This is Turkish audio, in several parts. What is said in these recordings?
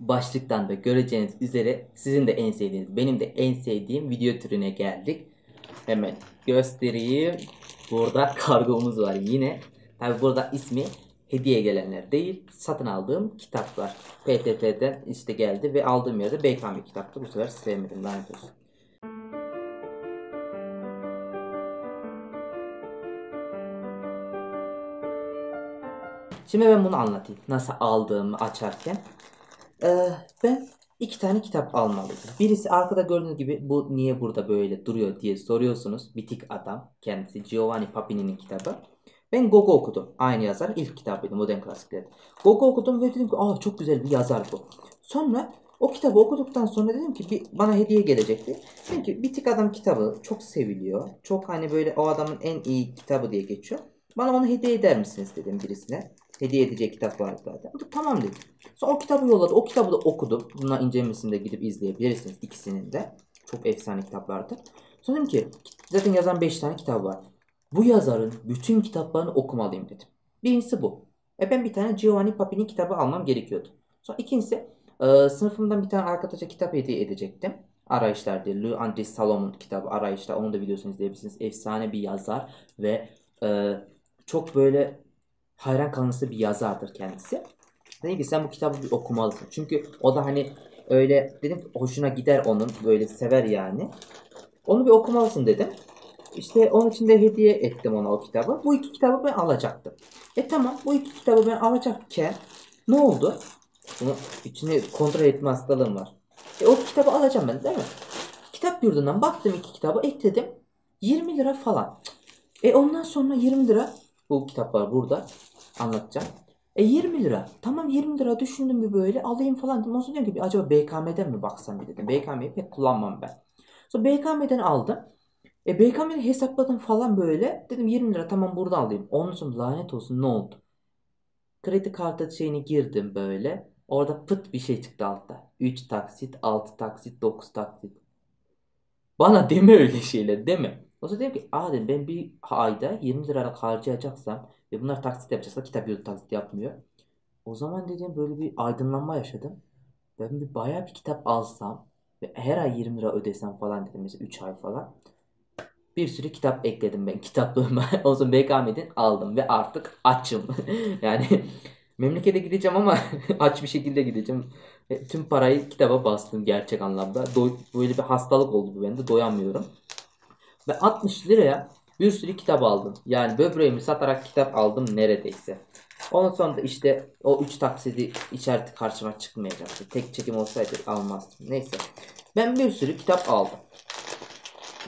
başlıktan da göreceğiniz üzere sizin de en sevdiğiniz, benim de en sevdiğim video türüne geldik. Hemen göstereyim. Burada kargomuz var yine. Tabi burada ismi hediye gelenler değil, satın aldığım kitaplar. PTT'den işte geldi ve aldığım yerde BKM kitaptı. Bu sefer sevmedim lanet olsun. Şimdi ben bunu anlatayım. Nasıl aldığımı açarken. Ee, ben iki tane kitap almalıydım. Birisi arkada gördüğünüz gibi bu niye burada böyle duruyor diye soruyorsunuz. Bitik adam. Kendisi Giovanni Papini'nin kitabı. Ben Gogo okudum. Aynı yazar ilk kitabıydı modern klasikler. Gogo okudum ve dedim ki aa çok güzel bir yazar bu. Sonra o kitabı okuduktan sonra dedim ki bir, bana hediye gelecekti. Ki Bitik Adam kitabı çok seviliyor. Çok hani böyle o adamın en iyi kitabı diye geçiyor. Bana onu hediye eder misiniz dedim birisine. Hediye edecek kitap vardı zaten. Tamam dedi. Sonra o kitabı yolladı. O kitabı da okudum. Buna incelemesini de gidip izleyebilirsiniz ikisinin de. Çok efsane kitaplardı. Sonra dedim ki zaten yazan 5 tane kitap var. Bu yazarın bütün kitaplarını okumalıyım dedim. Birincisi bu. E ben bir tane Giovanni Papini kitabı almam gerekiyordu. Sonra ikincisi e, sınıfımdan bir tane arkadaşa kitap hediye edecektim. Arayışlar diye. Louis Andres Salomon kitabı Arayışlar. Onun da videosunu izleyebilirsiniz. Efsane bir yazar ve e, çok böyle hayran kalınası bir yazardır kendisi. Dedim ki sen bu kitabı bir okumalısın. Çünkü o da hani öyle dedim hoşuna gider onun. Böyle sever yani. Onu bir okumalısın dedim. İşte onun için de hediye ettim ona o kitabı. Bu iki kitabı ben alacaktım. E tamam bu iki kitabı ben alacakken ne oldu? Bunu içini kontrol etme hastalığım var. E o kitabı alacağım ben değil mi? Kitap yurdundan baktım iki kitabı ekledim. 20 lira falan. E ondan sonra 20 lira bu kitaplar burada anlatacağım. E 20 lira. Tamam 20 lira düşündüm bir böyle alayım falan. Ondan sonra dedim ki acaba BKM'den mi baksam bir dedim. BKM'yi pek kullanmam ben. Sonra BKM'den aldım. E BKM'yi hesapladım falan böyle. Dedim 20 lira tamam burada alayım. Ondan sonra lanet olsun ne oldu? Kredi kartı şeyini girdim böyle. Orada pıt bir şey çıktı altta. 3 taksit, 6 taksit, 9 taksit. Bana deme öyle şeyler deme. Zaman dedim ki aa dedim ben bir ayda 20 liralık harcayacaksam ve bunlar taksit yapacaksa kitap yurdu taksit yapmıyor. O zaman dedim böyle bir aydınlanma yaşadım. Ben bir bayağı bir kitap alsam ve her ay 20 lira ödesem falan dedim mesela 3 ay falan. Bir sürü kitap ekledim ben kitaplığıma. o zaman BKM'den aldım ve artık açım. yani memlekete gideceğim ama aç bir şekilde gideceğim. Ve tüm parayı kitaba bastım gerçek anlamda. Do- böyle bir hastalık oldu bu bende. Doyamıyorum. Ve 60 liraya bir sürü kitap aldım. Yani böbreğimi satarak kitap aldım neredeyse. Ondan sonra da işte o 3 taksidi işareti karşıma çıkmayacaktı. Tek çekim olsaydı almazdım. Neyse. Ben bir sürü kitap aldım.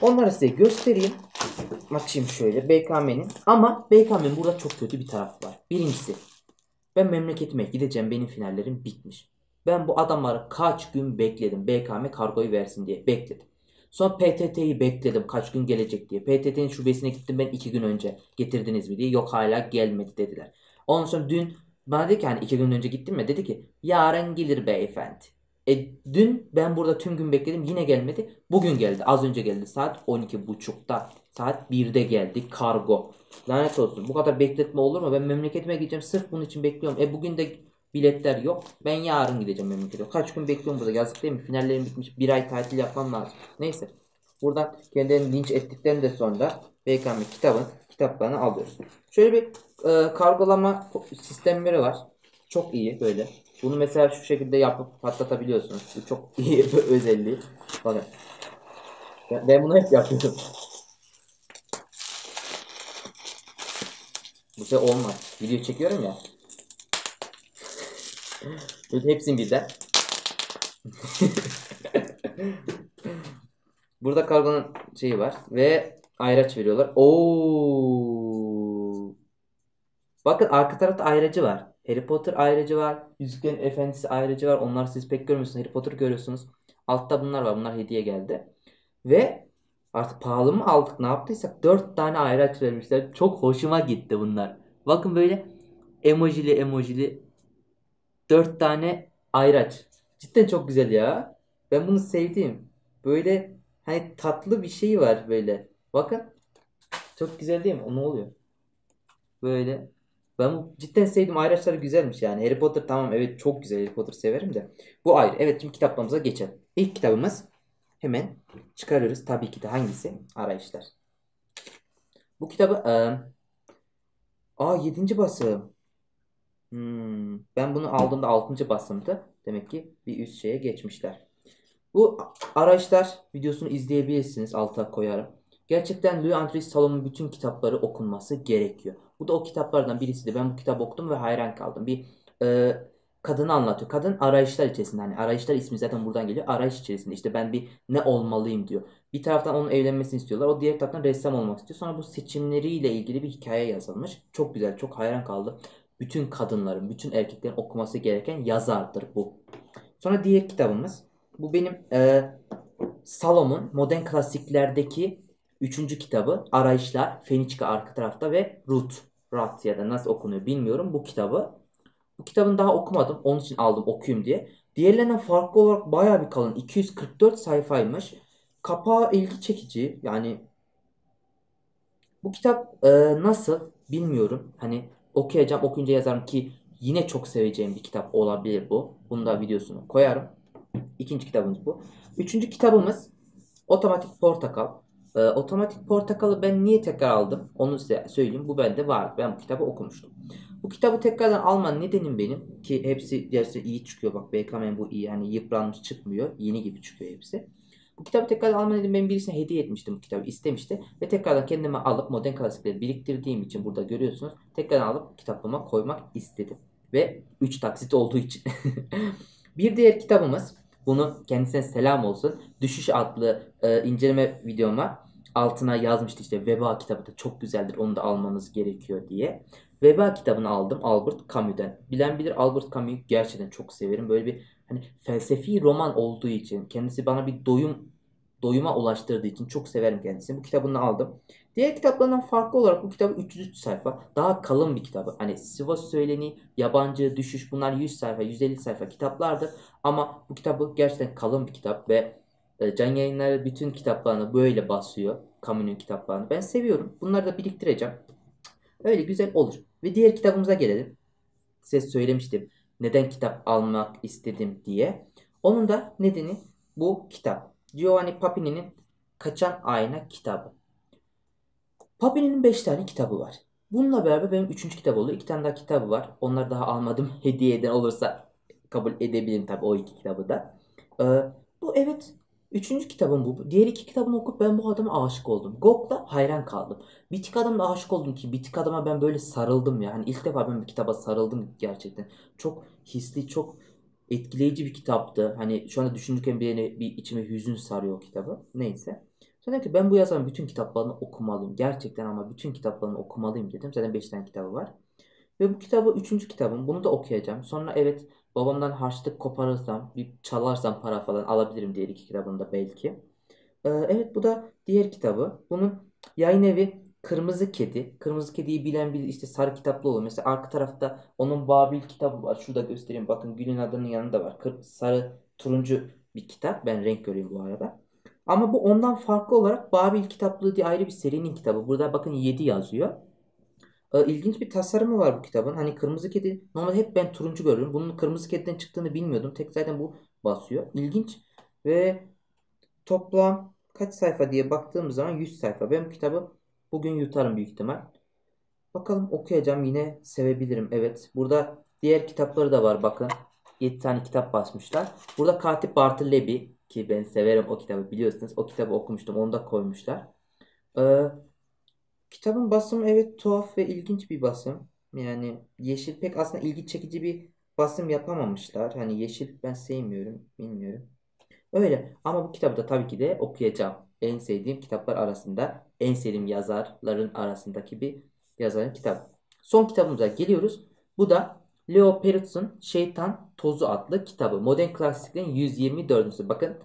Onları size göstereyim. Açayım şöyle BKM'nin. Ama BKM'nin burada çok kötü bir taraf var. Birincisi. Ben memleketime gideceğim. Benim finallerim bitmiş. Ben bu adamları kaç gün bekledim. BKM kargoyu versin diye bekledim. Sonra PTT'yi bekledim kaç gün gelecek diye. PTT'nin şubesine gittim ben iki gün önce. Getirdiniz mi diye. Yok hala gelmedi dediler. Ondan sonra dün bana dedi ki hani iki gün önce gittim mi? Dedi ki yarın gelir beyefendi. E dün ben burada tüm gün bekledim yine gelmedi. Bugün geldi. Az önce geldi. Saat 12.30'da. Saat 1'de geldi kargo. Lanet olsun. Bu kadar bekletme olur mu? Ben memleketime gideceğim. Sırf bunun için bekliyorum. E bugün de biletler yok. Ben yarın gideceğim memlekete. Kaç gün bekliyorum burada. Yazık değil mi? Finallerim bitmiş. Bir ay tatil yapmam lazım. Neyse. Buradan kendilerini linç ettikten de sonra BKM kitabın kitaplarını alıyoruz. Şöyle bir e, kargolama sistemleri var. Çok iyi böyle. Bunu mesela şu şekilde yapıp patlatabiliyorsunuz. Bu çok iyi bir özelliği. Bakın. Ben, bunu hep yapıyorum. Bu şey olmaz. Video çekiyorum ya. Böyle hepsini birden. Burada kargonun şeyi var ve ayraç veriyorlar. Oo. Bakın arka tarafta ayracı var. Harry Potter ayracı var. Yüzüklerin Efendisi ayracı var. Onları siz pek görmüyorsunuz. Harry Potter görüyorsunuz. Altta bunlar var. Bunlar hediye geldi. Ve artık pahalı mı aldık ne yaptıysak 4 tane ayraç vermişler. Çok hoşuma gitti bunlar. Bakın böyle emojili emojili 4 tane ayraç. Cidden çok güzel ya. Ben bunu sevdim. Böyle hani tatlı bir şey var böyle. Bakın. Çok güzel değil mi? O ne oluyor? Böyle Ben cidden sevdim. Ayraçları güzelmiş yani. Harry Potter tamam evet çok güzel. Harry Potter severim de. Bu ayrı. Evet şimdi kitaplarımıza geçelim. İlk kitabımız hemen çıkarıyoruz. Tabii ki de hangisi? Arayışlar. Bu kitabı aa 7. basım. Hmm, ben bunu aldığımda 6. basımdı. Demek ki bir üst şeye geçmişler. Bu arayışlar videosunu izleyebilirsiniz. Alta koyarım. Gerçekten Louis Andres Salom'un bütün kitapları okunması gerekiyor. Bu da o kitaplardan birisiydi. Ben bu kitabı okudum ve hayran kaldım. Bir e, kadını anlatıyor. Kadın arayışlar içerisinde. Hani arayışlar ismi zaten buradan geliyor. Arayış içerisinde. İşte ben bir ne olmalıyım diyor. Bir taraftan onun evlenmesini istiyorlar. O diğer taraftan ressam olmak istiyor. Sonra bu seçimleriyle ilgili bir hikaye yazılmış. Çok güzel. Çok hayran kaldım. Bütün kadınların, bütün erkeklerin okuması gereken yazardır bu. Sonra diğer kitabımız. Bu benim e, Salom'un modern klasiklerdeki üçüncü kitabı. Arayışlar. Feniçka arka tarafta ve Ruth. Ruth ya da nasıl okunuyor bilmiyorum bu kitabı. Bu kitabını daha okumadım. Onun için aldım okuyayım diye. Diğerlerinden farklı olarak baya bir kalın. 244 sayfaymış. Kapağı ilgi çekici. Yani bu kitap e, nasıl bilmiyorum. Hani okuyacağım okuyunca yazarım ki yine çok seveceğim bir kitap olabilir bu. Bunu da videosunu koyarım. İkinci kitabımız bu. Üçüncü kitabımız Otomatik Portakal. E, Otomatik Portakal'ı ben niye tekrar aldım? Onu size söyleyeyim. Bu bende var. Ben bu kitabı okumuştum. Bu kitabı tekrardan alma nedenim benim ki hepsi gerçekten iyi çıkıyor. Bak BKM bu iyi yani yıpranmış çıkmıyor. Yeni gibi çıkıyor hepsi. Bu kitabı tekrardan alma nedenim ben birisine hediye etmiştim bu kitabı istemişti. Ve tekrardan kendime alıp modern klasikleri biriktirdiğim için burada görüyorsunuz. Tekrardan alıp kitaplığıma koymak istedim. Ve 3 taksit olduğu için. bir diğer kitabımız bunu kendisine selam olsun. Düşüş adlı e, inceleme videoma altına yazmıştı işte Veba kitabı da çok güzeldir onu da almanız gerekiyor diye. Veba kitabını aldım Albert Camus'den. Bilen bilir Albert Camus'u gerçekten çok severim. Böyle bir hani felsefi roman olduğu için kendisi bana bir doyum doyuma ulaştırdığı için çok severim kendisini. Bu kitabını aldım. Diğer kitaplarından farklı olarak bu kitabı 303 sayfa. Daha kalın bir kitabı. Hani Sivas Söyleni, Yabancı, Düşüş bunlar 100 sayfa, 150 sayfa kitaplardır. Ama bu kitabı gerçekten kalın bir kitap ve e, Can Yayınları bütün kitaplarını böyle basıyor. Camus'un kitaplarını. Ben seviyorum. Bunları da biriktireceğim. Öyle güzel olur. Ve diğer kitabımıza gelelim. Size söylemiştim neden kitap almak istedim diye. Onun da nedeni bu kitap. Giovanni Papini'nin Kaçan Ayna kitabı. Papini'nin 5 tane kitabı var. Bununla beraber benim 3. kitap oldu. 2 tane daha kitabı var. Onları daha almadım. Hediye eden olursa kabul edebilirim tabii o iki kitabı da. Ee, bu evet Üçüncü kitabım bu. Diğer iki kitabını okup ben bu adama aşık oldum. Gok'ta hayran kaldım. Bitik adamla aşık oldum ki Bitik adama ben böyle sarıldım ya. Hani ilk defa ben bir kitaba sarıldım gerçekten. Çok hisli, çok etkileyici bir kitaptı. Hani şu anda düşünürken bir, bir içime hüzün sarıyor o kitabı. Neyse. Sonra ki ben bu yazarın bütün kitaplarını okumalıyım. Gerçekten ama bütün kitaplarını okumalıyım dedim. Zaten 5 tane kitabı var. Ve bu kitabı 3. kitabım. Bunu da okuyacağım. Sonra evet babamdan harçlık koparırsam, bir çalarsam para falan alabilirim diğer iki kitabını belki. Ee, evet bu da diğer kitabı. Bunun yayın evi Kırmızı Kedi. Kırmızı Kedi'yi bilen bilir işte sarı kitaplı olur. Mesela arka tarafta onun Babil kitabı var. Şurada göstereyim. Bakın Gül'ün adının yanında var. Kır, sarı turuncu bir kitap. Ben renk göreyim bu arada. Ama bu ondan farklı olarak Babil kitaplığı diye ayrı bir serinin kitabı. Burada bakın 7 yazıyor. Ee, ilginç bir tasarımı var bu kitabın. Hani kırmızı kedi normalde hep ben turuncu görüyorum. Bunun kırmızı kediden çıktığını bilmiyordum. Tek zaten bu basıyor. İlginç ve toplam kaç sayfa diye baktığımız zaman 100 sayfa. Ben bu kitabı bugün yutarım büyük ihtimal. Bakalım okuyacağım yine sevebilirim. Evet burada diğer kitapları da var bakın. 7 tane kitap basmışlar. Burada Katip Bartleby ki ben severim o kitabı biliyorsunuz. O kitabı okumuştum onu da koymuşlar. Ee, Kitabın basımı evet tuhaf ve ilginç bir basım. Yani yeşil pek aslında ilgi çekici bir basım yapamamışlar. Hani yeşil ben sevmiyorum, bilmiyorum. Öyle ama bu kitabı da tabii ki de okuyacağım. En sevdiğim kitaplar arasında, en sevdiğim yazarların arasındaki bir yazarın kitabı. Son kitabımıza geliyoruz. Bu da Leo Perutz'un Şeytan Tozu adlı kitabı. Modern klasiklerin 124. Bakın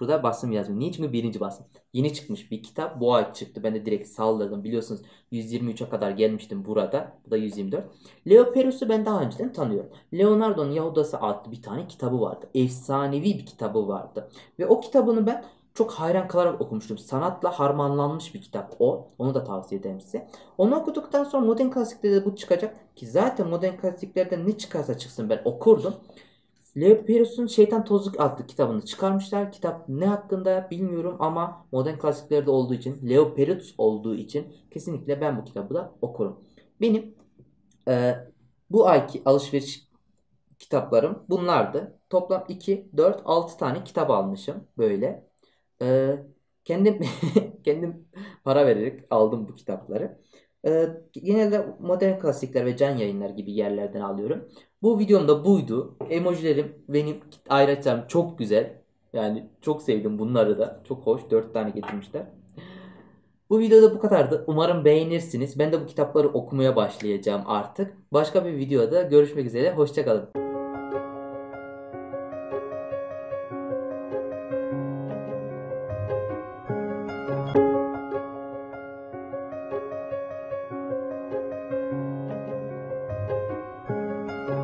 Burada basım yazmıyor. Niye? Çünkü birinci basım. Yeni çıkmış bir kitap. Bu ay çıktı. Ben de direkt saldırdım. Biliyorsunuz 123'e kadar gelmiştim burada. Bu da 124. Leo Perus'u ben daha önceden tanıyorum. Leonardo'nun Yahudası adlı bir tane kitabı vardı. Efsanevi bir kitabı vardı. Ve o kitabını ben çok hayran kalarak okumuştum. Sanatla harmanlanmış bir kitap o. Onu da tavsiye ederim size. Onu okuduktan sonra modern klasiklerde de bu çıkacak. Ki zaten modern klasiklerde ne çıkarsa çıksın ben okurdum. Leo Perus'un Şeytan Tozluk adlı kitabını çıkarmışlar. Kitap ne hakkında bilmiyorum ama modern klasiklerde olduğu için, Leo Perus olduğu için kesinlikle ben bu kitabı da okurum. Benim e, bu ayki alışveriş kitaplarım bunlardı. Toplam 2, 4, 6 tane kitap almışım böyle. E, kendim kendim para vererek aldım bu kitapları. Genelde modern klasikler ve can yayınlar gibi yerlerden alıyorum. Bu videom da buydu. Emojilerim benim ayraçlarım çok güzel. Yani çok sevdim bunları da. Çok hoş. 4 tane getirmişler. Bu videoda bu kadardı. Umarım beğenirsiniz. Ben de bu kitapları okumaya başlayacağım artık. Başka bir videoda görüşmek üzere. Hoşçakalın.